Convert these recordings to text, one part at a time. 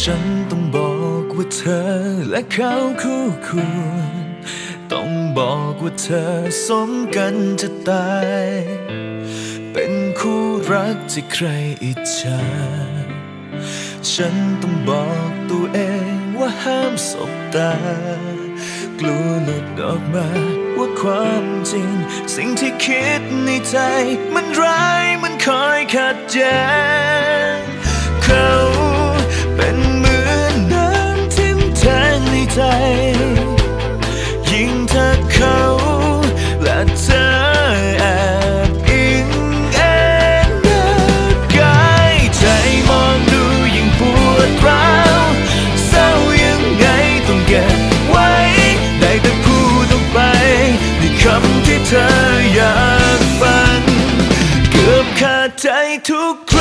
ฉันต้องบอกว่าเธอและเขาคู่ควรต้องบอกว่าเธอสมกันจะตาย เป็นคู่รักที่ใครอิจฉาฉันต้องบอกตัวเองว่าห้ามสบตา กลัวหลุดออกมาว่าความจริง สิ่งที่คิดในใจ มันร้ายมันคอยขัดแย้ง took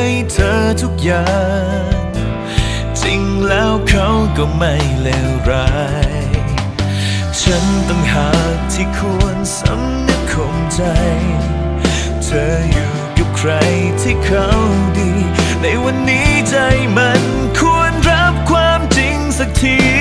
ให้เธอทุกอย่าง จริงแล้วเขาก็ไม่เลวร้าย ฉันต่างหากที่ควรสำนึกคงใจ เธออยู่กับใครที่เขาดี ในวันนี้ใจมันควรรับความจริงสักที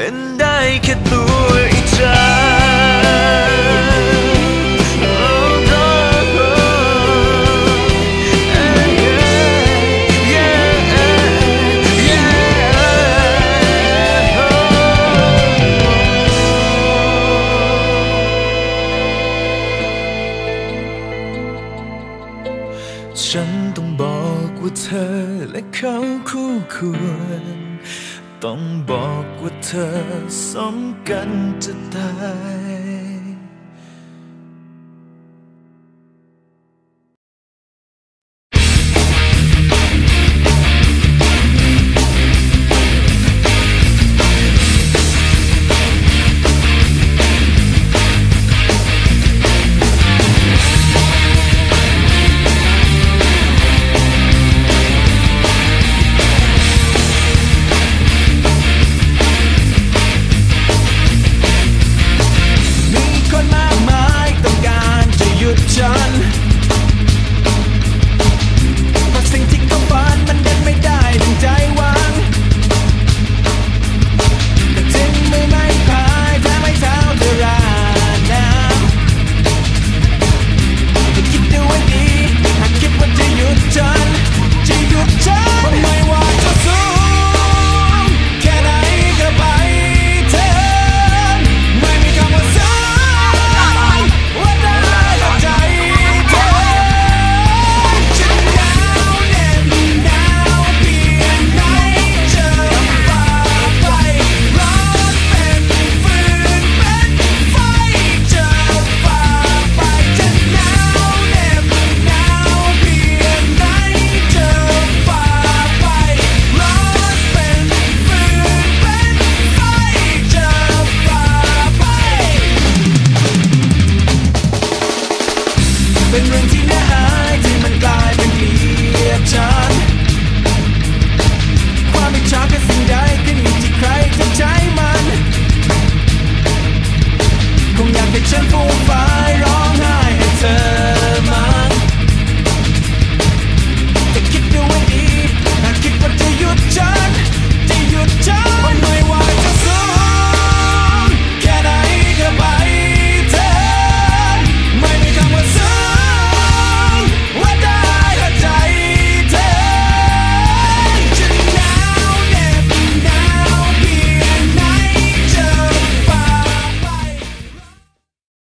เป็นได้แค่ตัวอีจฉาฉันต้องบอกว่าเธอและเขาคู่ควร ต้องบอกว่าเธอสมกันจะตาย